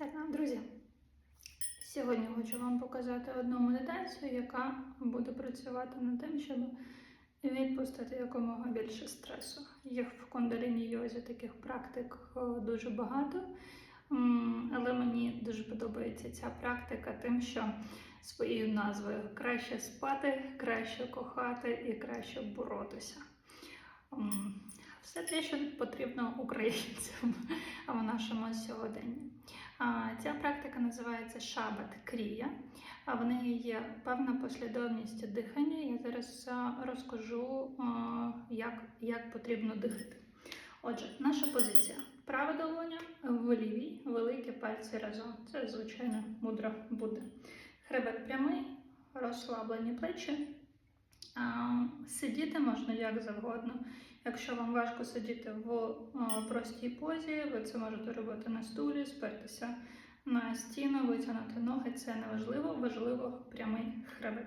Так, друзі, сьогодні хочу вам показати одну медитацію, яка буде працювати над тим, щоб відпустити якомога більше стресу. Їх в кундаліні йозі таких практик дуже багато, але мені дуже подобається ця практика тим, що своєю назвою краще спати, краще кохати і краще боротися. Все те, що потрібно українцям в нашому сьогоденні. Ця практика називається шабат крія. В неї є певна послідовність дихання. Я зараз розкажу, як, як потрібно дихати. Отже, наша позиція. Права долоня в лівій, великі пальці разом. Це, звичайно, мудро буде. Хребет прямий, розслаблені плечі. Сидіти можна як завгодно. Якщо вам важко сидіти в простій позі, ви це можете робити на стулі, спертися на стіну, витягнути ноги. Це не важливо, важливо прямий хребет.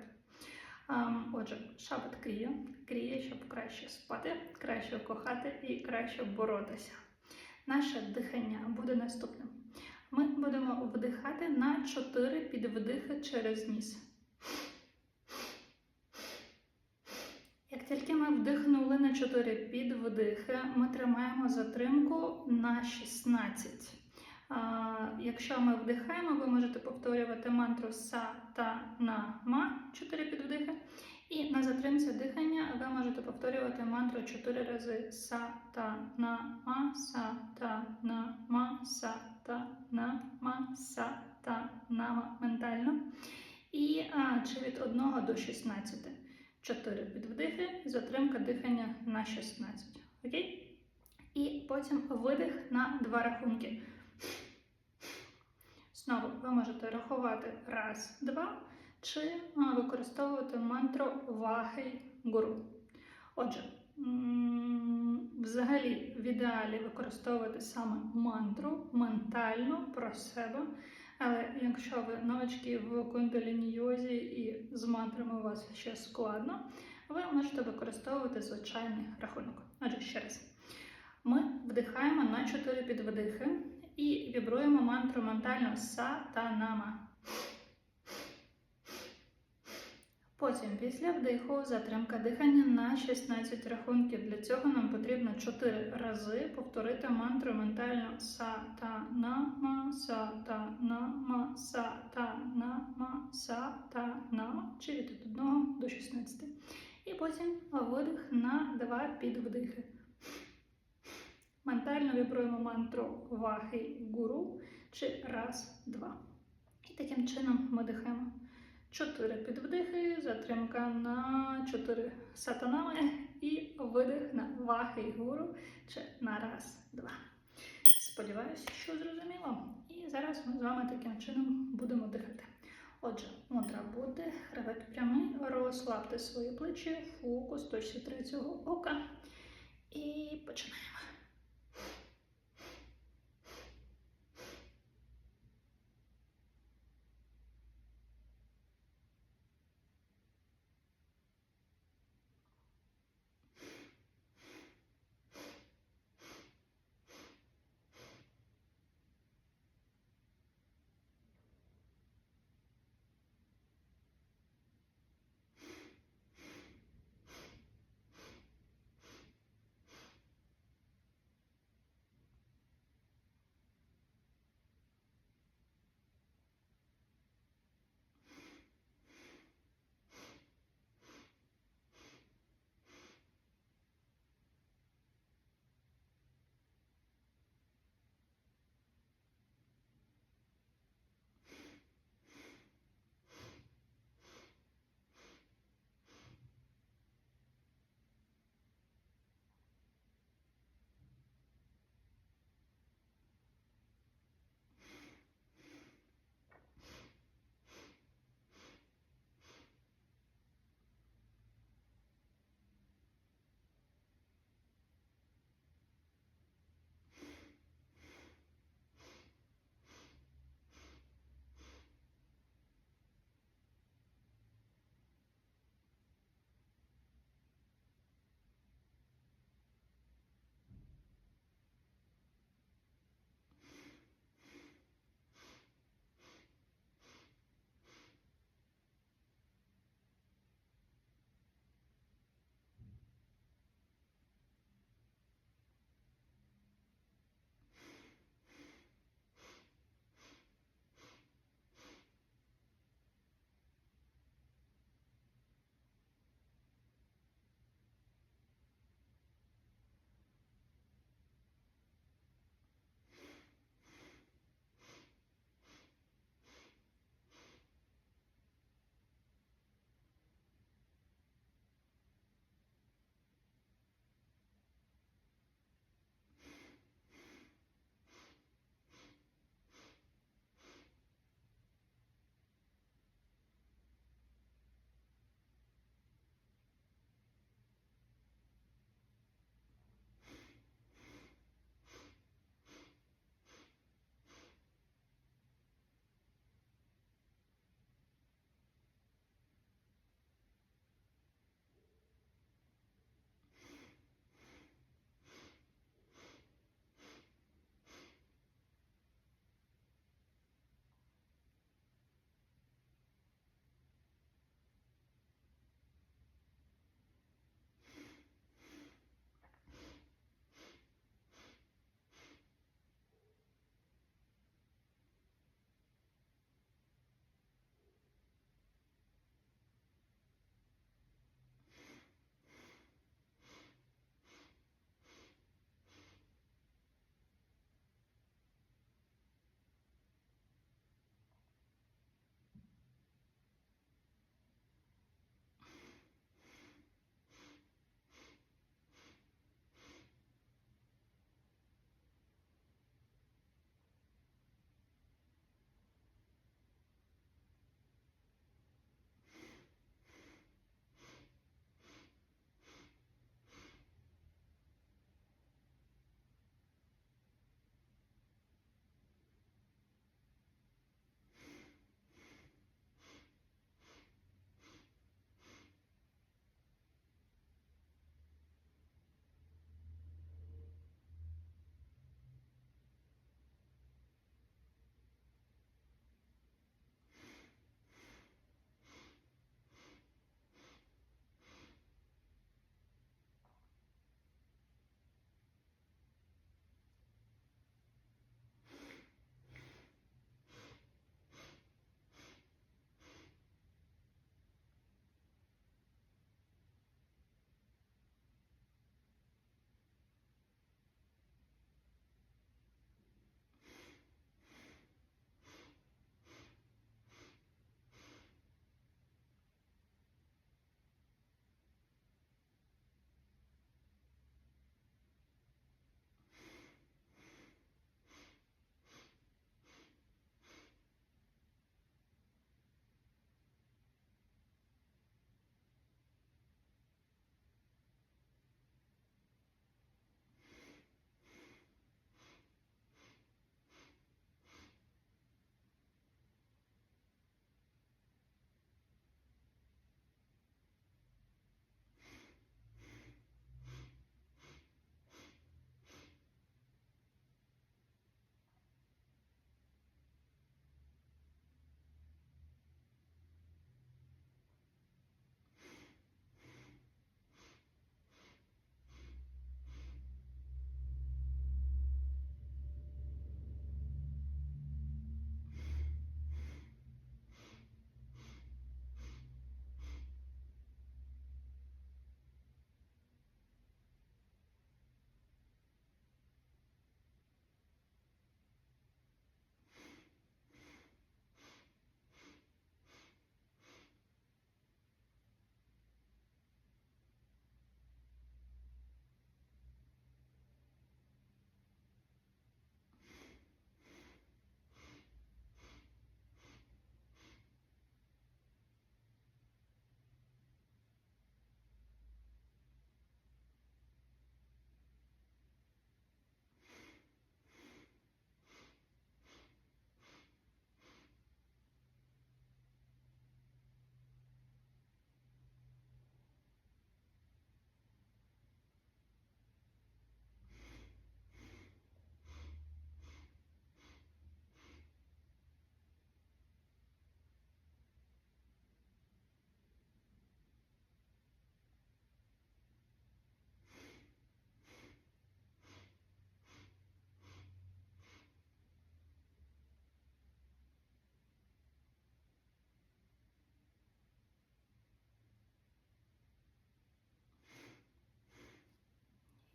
Отже, шабат кріє. Кріє, щоб краще спати, краще кохати і краще боротися. Наше дихання буде наступним. Ми будемо вдихати на 4 підвдихи через ніс. Тільки ми вдихнули на 4 підвдихи, ми тримаємо затримку на 16. Якщо ми вдихаємо, ви можете повторювати мантру са та на ма 4 підвдихи. І на затримці дихання ви можете повторювати мантру 4 рази са та на ма, са та на ма, са та на ма, са та на ментально. І а, чи від 1 до 16. 4 підвдихи, затримка дихання на 16. Окей? І потім видих на два рахунки. Знову ви можете рахувати раз, два, чи використовувати мантру ваги гуру. Отже, взагалі в ідеалі використовувати саме мантру ментально про себе. Але якщо ви новачки в кундаліні йозі і з мантрами у вас ще складно, ви можете використовувати звичайний рахунок. Отже, ще раз. Ми вдихаємо на 4 підвдихи і вібруємо мантру ментально са та нама. Потім після вдиху затримка дихання на 16 рахунків. Для цього нам потрібно 4 рази повторити мантру ментально са та нама, са чи від 1 до 16. І потім видих на 2 підвдихи. Ментально вібруємо мантру вахи гуру чи раз, два. І таким чином ми дихаємо. 4 підвдихи, затримка на 4 сатанами і видих на вахи гуру чи на раз, два. Сподіваюся, що зрозуміло. І зараз ми з вами таким чином будемо дихати. Отже, мудра буде, хребет прямий, розслабте свої плечі, фокус точці третього ока. І починаємо.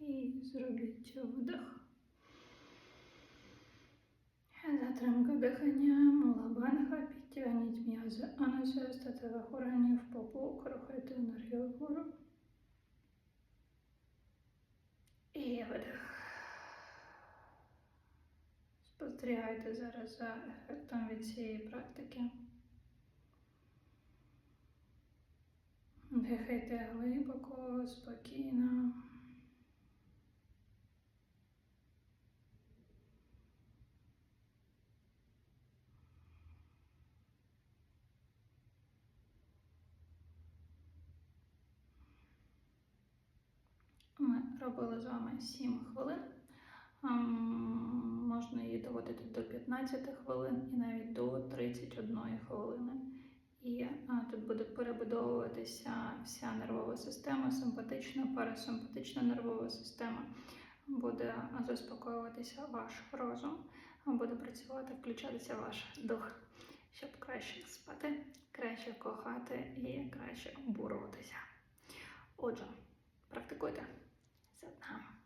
І зробіть вдих. Затримка дихання, лабанга, підтягніть м'язи анусу, статевих органів, попу, рухайте енергію вгору. І видих. Спостерігайте зараз за ефектом від цієї практики. Дихайте глибоко, спокійно. Ми робили з вами 7 хвилин. Можна її доводити до 15 хвилин і навіть до 31 хвилини. І а, тут буде перебудовуватися вся нервова система, симпатична, парасимпатична нервова система. Буде заспокоюватися ваш розум, буде працювати, включатися ваш дух, щоб краще спати, краще кохати і краще боротися. Отже, практикуйте. Це нам.